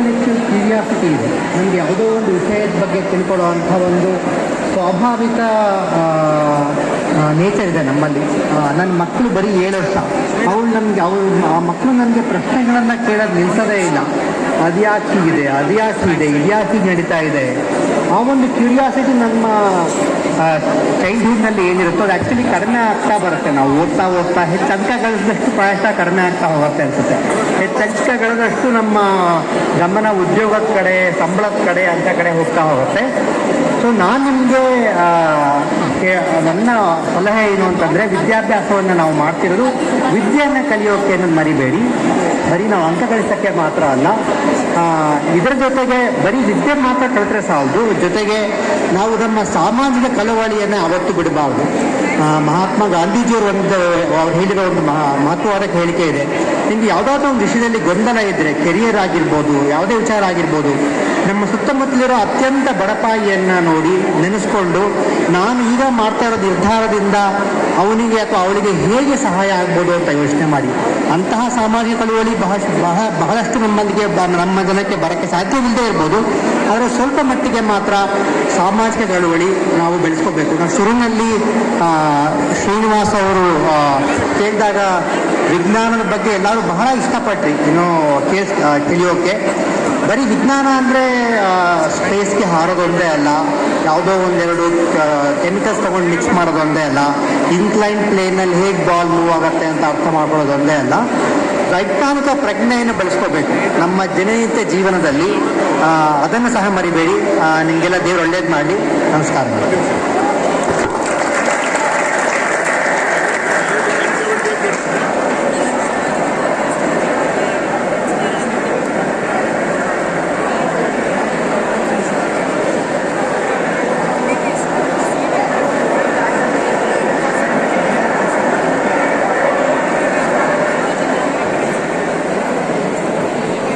Intellectual curiosity ಇದೆ. ನಮಗೆ ಯಾವುದೋ ಒಂದು ವಿಷಯದ ಬಗ್ಗೆ ತಿಳ್ಕೊಳ್ಳುವಂಥ ಒಂದು ಸ್ವಾಭಾವಿಕ ನೇಚರ್ ಇದೆ ನಮ್ಮಲ್ಲಿ. ನನ್ನ ಮಕ್ಕಳು ಬರೀ ಏಳು ವರ್ಷ. ಅವಳು ನಮಗೆ, ಅವಳು, ಆ ಮಕ್ಕಳು ನನಗೆ ಪ್ರಶ್ನೆಗಳನ್ನು ಕೇಳೋದು ನಿಲ್ಲಿಸೋದೇ ಇಲ್ಲ. ಅದ್ಯಾಕೆ ಹೀಗಿದೆ ಅದ್ಯಾಕೆ ಇದೆ, ಇದ್ಯಾಕೆ ನಡೀತಾ ಇದೆ? ಆ ಒಂದು ಕ್ಯೂರಿಯಾಸಿಟಿ ನಮ್ಮ ಚೈಲ್ಡ್ಹುಡ್ನಲ್ಲಿ ಏನಿರುತ್ತೋ ಅದು ಆ್ಯಕ್ಚುಲಿ ಕಡಿಮೆ ಆಗ್ತಾ ಬರುತ್ತೆ. ನಾವು ಓದ್ತಾ ಓದ್ತಾ ಹೆಚ್ಚು ಅಂಕ ಗಳಿಸಿದಷ್ಟು ಪ್ರಾಯಶಃ ಕಡಿಮೆ ಆಗ್ತಾ ಹೋಗುತ್ತೆ ಅನಿಸುತ್ತೆ. ಹೆಚ್ಚು ಅಂಕ ಗಳಿದಷ್ಟು ನಮ್ಮ ಗಮನ ಉದ್ಯೋಗದ ಕಡೆ, ಸಂಬಳದ ಕಡೆ ಅಂತ ಕಡೆ ಹೋಗ್ತಾ ಹೋಗುತ್ತೆ. ಸೊ ನಾನು ನಿಮಗೆ ನನ್ನ ಸಲಹೆ ಏನು ಅಂತಂದರೆ ವಿದ್ಯಾಭ್ಯಾಸವನ್ನು ನಾವು ಮಾಡ್ತಿರೋದು ವಿದ್ಯೆಯನ್ನು ಕಲಿಯೋಕೆ ಮರಿಬೇಡಿ. ಬರೀ ನಾವು ಅಂಕ ಗಳಿಸೋಕ್ಕೆ ಮಾತ್ರ ಅಲ್ಲ ಇದರ ಜೊತೆಗೆ ಬರೀ ವಿದ್ಯೆ ಮಾತ್ರ ಕಲಿತ್ರೆ ಸಾಲದು. ಜೊತೆಗೆ ನಾವು ನಮ್ಮ ಸಾಮಾಜಿಕ ಕಳವಳಿಯನ್ನು ಅವತ್ತು ಬಿಡಬಾರ್ದು. ಮಹಾತ್ಮ ಗಾಂಧೀಜಿಯವರು ಒಂದು, ಅವ್ರು ಹೇಳಿರೋ ಒಂದು ಮಹಾ, ಮಹತ್ವವಾದ ಹೇಳಿಕೆ ಇದೆ. ನಿಮ್ಗೆ ಯಾವುದಾದ್ರೂ ಒಂದು ವಿಷಯದಲ್ಲಿ ಗೊಂದಲ ಇದ್ದರೆ ಕೆರಿಯರ್ ಆಗಿರ್ಬೋದು, ಯಾವುದೇ ವಿಚಾರ ಆಗಿರ್ಬೋದು ನಮ್ಮ ಸುತ್ತಮುತ್ತಲಿರೋ ಅತ್ಯಂತ ಬಡಪಾಯಿಯನ್ನು ನೋಡಿ ನೆನೆಸ್ಕೊಂಡು ನಾನು ಈಗ ಮಾಡ್ತಾ ಇರೋ ನಿರ್ಧಾರದಿಂದ ಅವನಿಗೆ ಅಥವಾ ಅವಳಿಗೆ ಹೇಗೆ ಸಹಾಯ ಆಗ್ಬೋದು ಅಂತ ಯೋಚನೆ ಮಾಡಿ. ಅಂತಹ ಸಾಮಾಜಿಕ ಕಳುವಳಿ ಬಹಳ ಬಹಳ ಬಹಳಷ್ಟು ನಮ್ಮಲ್ಲಿಗೆ ನಮ್ಮ ಜನಕ್ಕೆ ಬರೋಕ್ಕೆ ಸಾಧ್ಯವಿಲ್ಲದೆ ಇರ್ಬೋದು. ಆದರೆ ಸ್ವಲ್ಪ ಮಟ್ಟಿಗೆ ಮಾತ್ರ ಸಾಮಾಜಿಕ ಚಳುವಳಿ ನಾವು ಬೆಳೆಸ್ಕೋಬೇಕು. ನಾವು ಶುರುವಿನಲ್ಲಿ ಶ್ರೀನಿವಾಸ ಅವರು ಕೇಳಿದಾಗ ವಿಜ್ಞಾನದ ಬಗ್ಗೆ ಎಲ್ಲರೂ ಬಹಳ ಇಷ್ಟಪಟ್ರಿ. ಇನ್ನೂ ಕೇಸ್ ತಿಳಿಯೋಕೆ. ಬರೀ ವಿಜ್ಞಾನ ಅಂದರೆ ಸ್ಪೇಸ್ಗೆ ಹಾರೋದೊಂದೇ ಅಲ್ಲ. ಯಾವುದೋ ಒಂದೆರಡು ಕೆಮಿಕಲ್ಸ್ ತೊಗೊಂಡು ಮಿಕ್ಸ್ ಮಾಡೋದೊಂದೇ ಅಲ್ಲ. ಇನ್ಕ್ಲೈನ್ ಪ್ಲೇನಲ್ಲಿ ಹೇಗೆ ಬಾಲ್ ಮೂವ್ ಆಗುತ್ತೆ ಅಂತ ಅರ್ಥ ಮಾಡ್ಕೊಳ್ಳೋದೊಂದೇ ಅಲ್ಲ. ವೈಜ್ಞಾನಿಕ ಪ್ರಜ್ಞೆಯನ್ನು ಬೆಳೆಸ್ಕೋಬೇಕು. ನಮ್ಮ ದಿನನಿತ್ಯ ಜೀವನದಲ್ಲಿ ಅದನ್ನು ಸಹ ಮರಿಬೇಡಿ. ನಿಮಗೆಲ್ಲ ದೇವರು ಒಳ್ಳೇದು ಮಾಡಿ ನಮಸ್ಕಾರ.